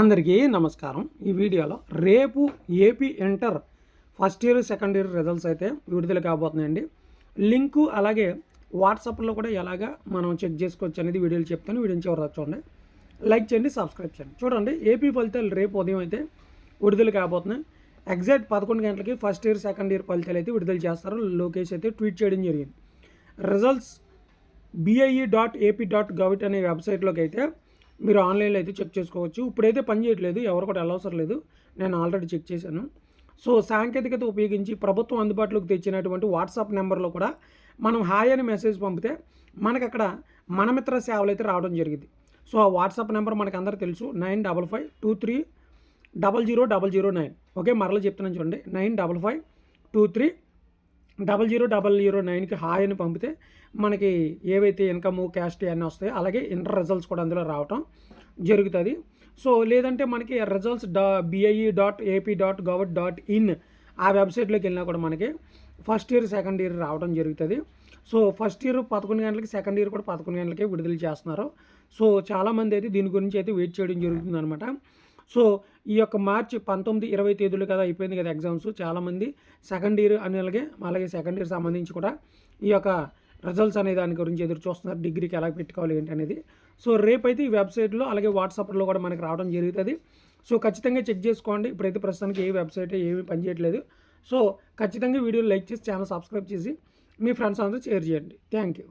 అందరికీ నమస్కారం. ఈ వీడియోలో రేపు AP inter first year second year results అయితే విడుదల కాబోతున్నాయండి. లింకు అలాగే వాట్సాప్లో కూడా ఎలాగా మనం చెక్ చేసుకోవచ్చు అనేది వీడియోలు చెప్తాను. వీడియో చివరి చూడండి. లైక్ చేయండి సబ్స్క్రైబ్ చేయండి. చూడండి ఏపీ ఫలితాలు రేపు ఉదయం అయితే విడుదల కాబోతున్నాయి. ఎగ్జాక్ట్ పదకొండు గంటలకి ఫస్ట్ ఇయర్ సెకండ్ ఇయర్ ఫలితాలు అయితే విడుదల చేస్తారు. లోకేష్ అయితే ట్వీట్ చేయడం జరిగింది. Results BIE dot AP dot gov అనే వెబ్సైట్లోకి అయితే మీరు ఆన్లైన్లో అయితే చెక్ చేసుకోవచ్చు. ఇప్పుడైతే పని చేయట్లేదు. ఎవరు కూడా వెళ్ళవసరం లేదు. నేను ఆల్రెడీ చెక్ చేశాను. సో సాంకేతికత ఉపయోగించి ప్రభుత్వం అందుబాటులోకి తెచ్చినటువంటి వాట్సాప్ నెంబర్లో కూడా మనం హాయ్ అని మెసేజ్ పంపితే మనకు అక్కడ మనమిత్ర సేవలు అయితే రావడం జరిగింది. సో ఆ వాట్సాప్ నెంబర్ మనకు అందరూ తెలుసు. Nine double five two three double zero double zero nine. Okay మరలా చెప్తున్నాను చూడండి. Nine double five two three double zero double zero నైన్కి హాయ్ అని పంపితే మనకి ఏవైతే ఇన్కమ్ క్యాస్ట్ అన్నీ వస్తాయో అలాగే ఇంటర్ రిజల్ట్స్ కూడా అందులో రావటం జరుగుతుంది. సో లేదంటే మనకి రిజల్ట్స్ డా BIE dot AP dot gov dot in ఆ వెబ్సైట్లోకి వెళ్ళినా కూడా మనకి ఫస్ట్ ఇయర్ సెకండ్ ఇయర్ రావడం జరుగుతుంది. సో ఫస్ట్ ఇయర్ పదకొండు గంటలకి సెకండ్ ఇయర్ కూడా పదకొండు గంటలకే విడుదల చేస్తున్నారు. సో చాలామంది అయితే దీని గురించి అయితే వెయిట్ చేయడం జరుగుతుంది అనమాట సో ఈ యొక్క మార్చి పంతొమ్మిది ఇరవై తేదీలు కదా అయిపోయింది కదా ఎగ్జామ్స్. చాలామంది సెకండ్ ఇయర్ అని అలాగే అలాగే సెకండ్ ఇయర్ సంబంధించి కూడా ఈ యొక్క రిజల్ట్స్ అనే దాని గురించి ఎదురు చూస్తున్నారు. డిగ్రీకి ఎలా పెట్టుకోవాలి ఏంటి అనేది. సో రేపైతే ఈ వెబ్సైట్లో అలాగే వాట్సాప్లో కూడా మనకి రావడం జరుగుతుంది. సో ఖచ్చితంగా చెక్ చేసుకోండి. ఇప్పుడైతే ప్రస్తుతానికి ఏ వెబ్సైట్ ఏమీ పనిచేయట్లేదు సో ఖచ్చితంగా వీడియో లైక్ చేసి ఛానల్ సబ్స్క్రైబ్ చేసి మీ ఫ్రెండ్స్ అందరూ షేర్ చేయండి. Thank you.